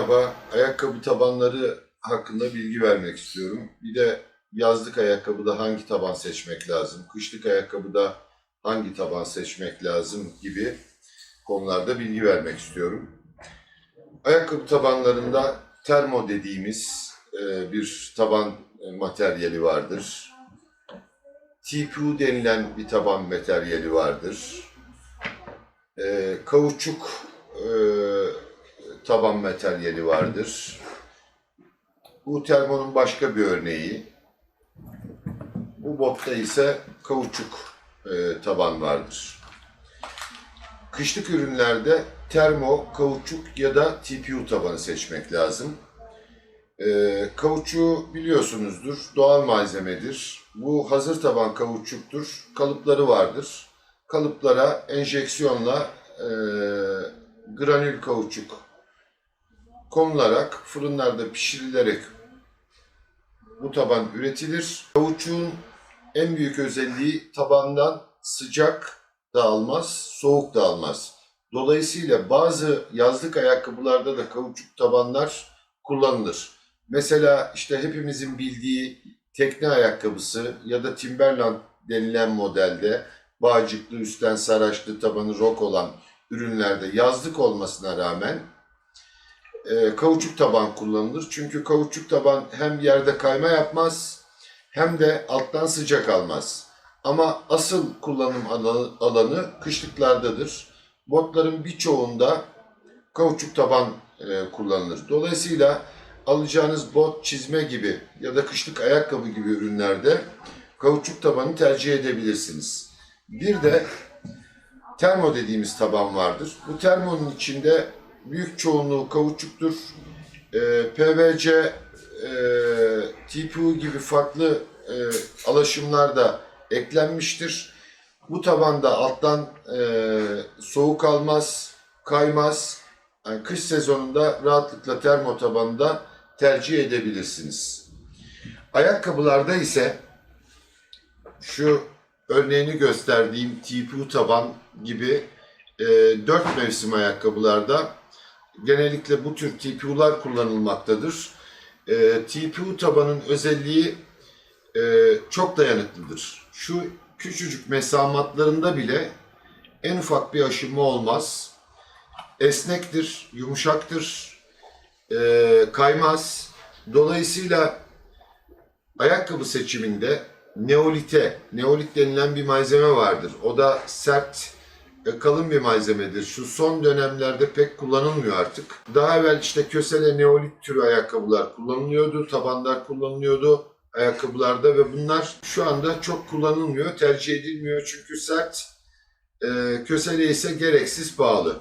Merhaba, ayakkabı tabanları hakkında bilgi vermek istiyorum. Bir de yazlık ayakkabıda hangi taban seçmek lazım, kışlık ayakkabıda hangi taban seçmek lazım gibi konularda bilgi vermek istiyorum. Ayakkabı tabanlarında termo dediğimiz e, bir taban e, materyali vardır. TPU denilen bir taban materyali vardır. E, kauçuk taban materyali vardır. Bu termonun başka bir örneği. Bu botta ise kauçuk e, taban vardır. Kışlık ürünlerde termo, kauçuk ya da TPU tabanı seçmek lazım. E, kauçuğu biliyorsunuzdur, doğal malzemedir. Bu hazır taban kauçuktur, kalıpları vardır. Kalıplara enjeksiyonla e, granül kauçuk konularak fırınlarda pişirilerek bu taban üretilir. Kauçuğun en büyük özelliği tabandan sıcak da almaz, soğuk da almaz. Dolayısıyla bazı yazlık ayakkabılarda da kauçuk tabanlar kullanılır. Mesela işte hepimizin bildiği tekne ayakkabısı ya da Timberland denilen modelde bağcıklı üstten saraçlı tabanı rok olan ürünlerde yazlık olmasına rağmen e, kauçuk taban kullanılır. Çünkü kauçuk taban hem yerde kayma yapmaz hem de alttan sıcak almaz. Ama asıl kullanım alanı, alanı kışlıklardadır. Botların birçoğunda kauçuk taban e, kullanılır. Dolayısıyla alacağınız bot, çizme gibi ya da kışlık ayakkabı gibi ürünlerde kauçuk tabanı tercih edebilirsiniz. Bir de termo dediğimiz taban vardır. Bu termonun içinde büyük çoğunluğu kauçuktur. Ee, PVC, e, TPU gibi farklı e, alaşımlar da eklenmiştir. Bu tabanda alttan e, soğuk almaz, kaymaz. Yani kış sezonunda rahatlıkla termo tabanında tercih edebilirsiniz. Ayakkabılarda ise şu örneğini gösterdiğim TPU taban gibi e, 4 mevsim ayakkabılarda genellikle bu tür TPU'lar kullanılmaktadır. E, TPU tabanın özelliği e, çok dayanıklıdır. Şu küçücük mesamatlarında bile en ufak bir aşınma olmaz. Esnektir, yumuşaktır, e, kaymaz. Dolayısıyla ayakkabı seçiminde neolite, neolit denilen bir malzeme vardır. O da sert, kalın bir malzemedir. Şu son dönemlerde pek kullanılmıyor artık. Daha evvel işte kösele neolit türü ayakkabılar kullanılıyordu, tabanlar kullanılıyordu ayakkabılarda ve bunlar şu anda çok kullanılmıyor, tercih edilmiyor çünkü sert, e, kösele ise gereksiz pahalı.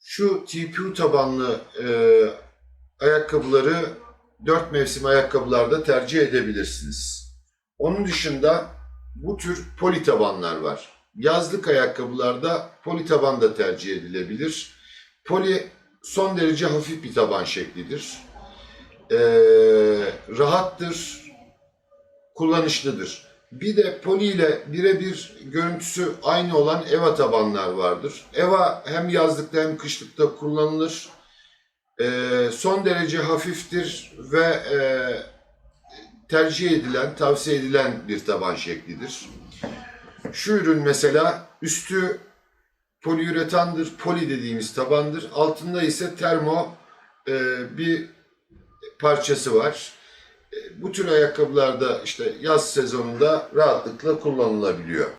Şu TPU tabanlı e, ayakkabıları dört mevsim ayakkabılarda tercih edebilirsiniz. Onun dışında bu tür poli tabanlar var. Yazlık ayakkabılarda poli taban da tercih edilebilir. Poli son derece hafif bir taban şeklidir. Ee, rahattır, kullanışlıdır. Bir de poli ile birebir görüntüsü aynı olan EVA tabanlar vardır. EVA hem yazlıkta hem kışlıkta kullanılır. Ee, son derece hafiftir ve e, tercih edilen, tavsiye edilen bir taban şeklidir. Şu ürün mesela üstü poliüretandır, poli dediğimiz tabandır. Altında ise termo e, bir parçası var. E, bu tür ayakkabılarda işte yaz sezonunda rahatlıkla kullanılabiliyor.